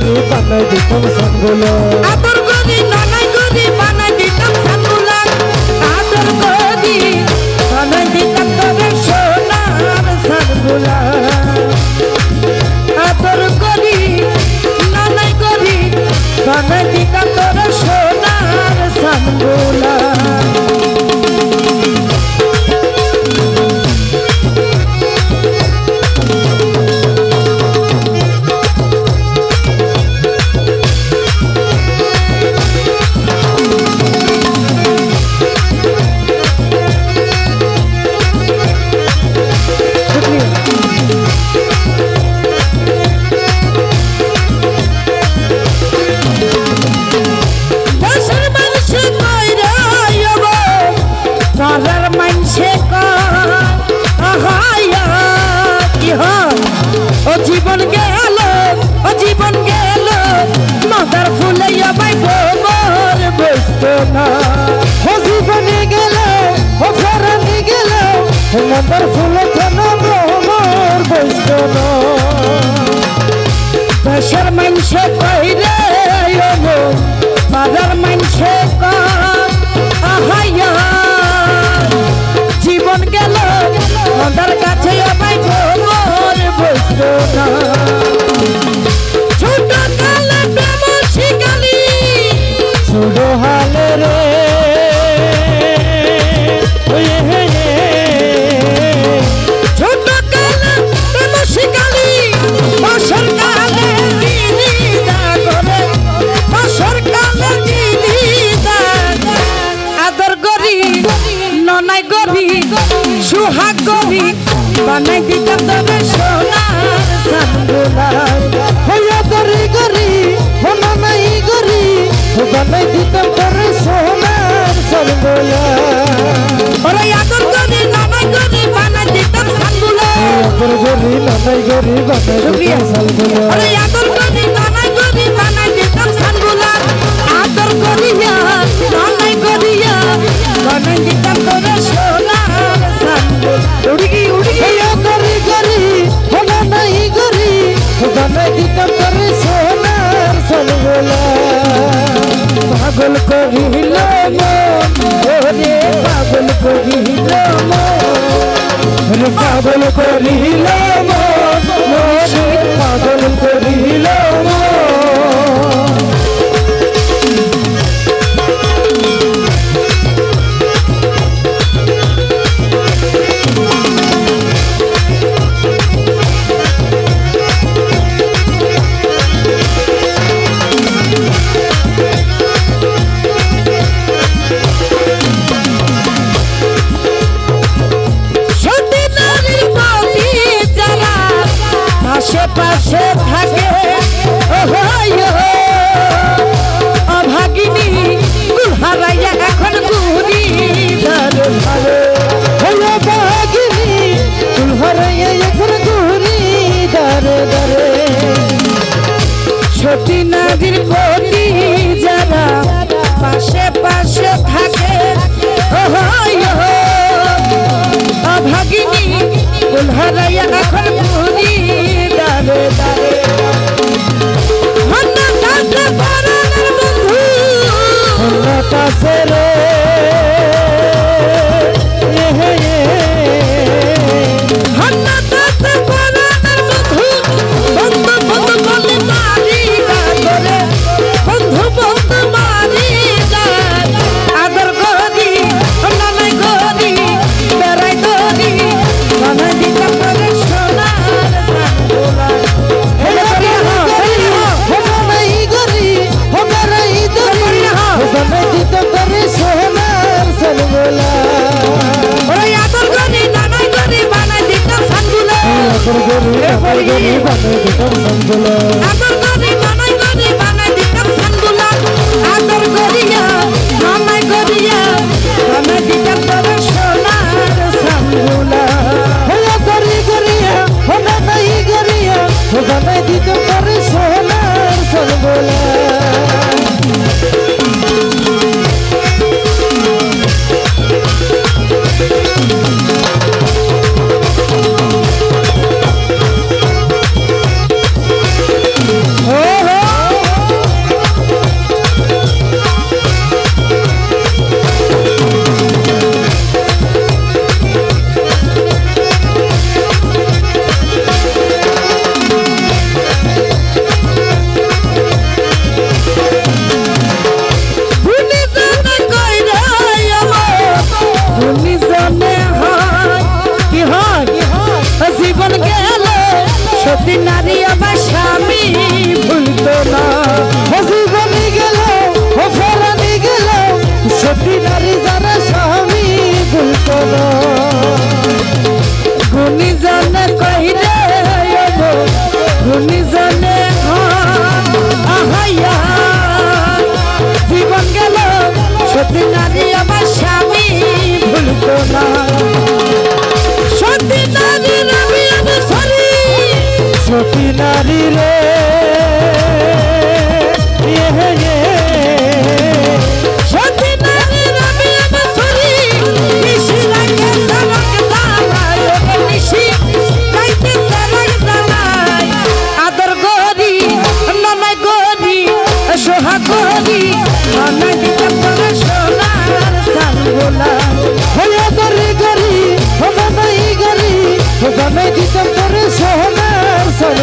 করি বানাই দিতাম সানগুলা। আদর করি বানাই দিতাম সানগুলা। ও জীবন গেল, ও জীবন গেল, মাদার ফুলাইয়া বাই গোবর বসত না। ও জীবনে গেল, ও ফেরানি গেল মন্দর ফুল কেন মোর বৈষ্ণ দেশের মানুষে আইব পাড়ার মানুষে কয় আহাইয়া সুহাগ গরি বানাই দিতাম তবে সোনার সানগুলার হইয়া গরি গরি হোনা নাই গরি বানাই দিতাম তোরে সোনার ওরে আদর গরি বানাই দিতাম সানগুলার গরি গরি নানাই গরি বানাই দিতাম আদর সরগোলা পাগল করিল ওরে পাগল করিল পাগল করিল মন পাশে থাকে। অভাগিনী গুহারাইয়া এখন ঘুরি দারে দারে সতী নদীর প্রতি গরি গরি গরি বানাই দিতাম সনগোলা আদর করি নানাই করি বানাই দিতাম সানগুলা আদর করিয়া নানাই করিয়া বানাই দিতাম তোর সোনার সানগুলা হলো গরি গরিয়া হলো নাই গরিয়া হলো নাই দিতে করে সোনার সনগোলা যদি নারী আমার স্বামী, ভুলতো না। জীবনী গেল ও ফেরানি গেল সত্যি নারী যারা স্বামী, ভুলতো না।